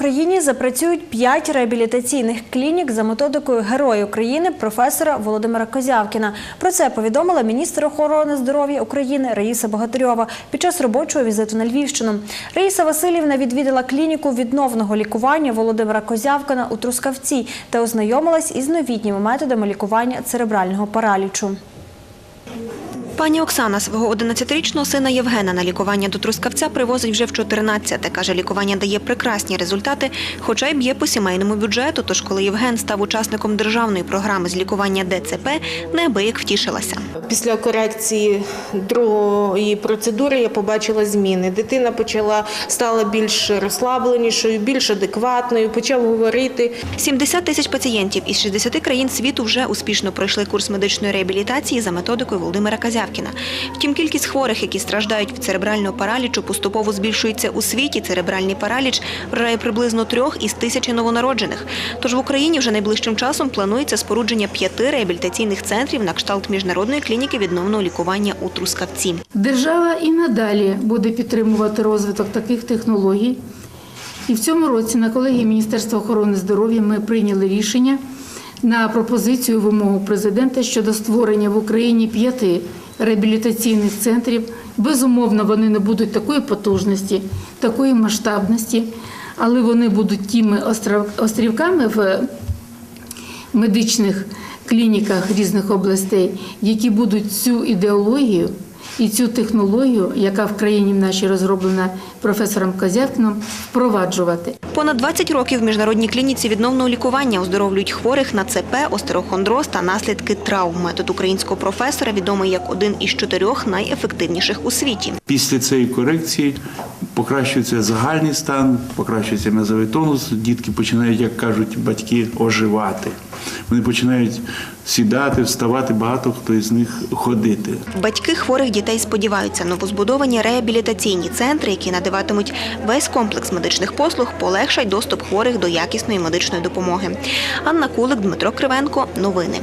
Україні запрацюють п'ять реабілітаційних клінік за методикою Герой України професора Володимира Козявкіна. Про це повідомила міністр охорони здоров'я України Раїса Богатирьова під час робочого візиту на Львівщину. Раїса Васильівна відвідала клініку відновного лікування Володимира Козявкина у Трускавці та ознайомилась із новітніми методами лікування церебрального паралічу. Пані Оксана свого 11-річного сина Євгена на лікування до Трускавця привозить вже в 14-те. Каже, лікування дає прекрасні результати, хоча й б'є по сімейному бюджету. Тож, коли Євген став учасником державної програми з лікування ДЦП, неабияк втішилася. Після корекції другої процедури я побачила зміни. Дитина почала стала більш розслабленішою, більш адекватною, почав говорити. 70 тисяч пацієнтів із 60 країн світу вже успішно пройшли курс медичної реабілітації за методикою Володимира Казявкіна. Втім, кількість хворих, які страждають від церебрального паралічу, поступово збільшується у світі. Церебральний параліч вражає приблизно трьох із тисячі новонароджених. Тож в Україні вже найближчим часом планується спорудження п'яти реабілітаційних центрів на кшталт міжнародної клініки відновного лікування у Трускавці. Держава і надалі буде підтримувати розвиток таких технологій. І в цьому році на колегії Міністерства охорони здоров'я ми прийняли рішення на пропозицію вимогу президента щодо створення в Україні п'яти реабілітаційних центрів. Безумовно, вони не будуть такої потужності, такої масштабності, але вони будуть тими острівками в медичних клініках різних областей, які будуть цю ідеологію і цю технологію, яка в країні в нашій розроблена професором Козявкином, впроваджувати. Понад 20 років в міжнародній клініці відновного лікування оздоровлюють хворих на ЦП, остерохондроз та наслідки травм. Метод українського професора відомий як один із чотирьох найефективніших у світі. Після цієї корекції покращується загальний стан, покращується м'язовий тонус. Дітки починають, як кажуть батьки, оживати. Вони починають сідати, вставати, багато хто із них ходити. Батьки хворих дітей сподіваються, новозбудовані реабілітаційні центри, які надаватимуть весь комплекс медичних послуг, полегшать доступ хворих до якісної медичної допомоги. Анна Кулик, Дмитро Кривенко. Новини.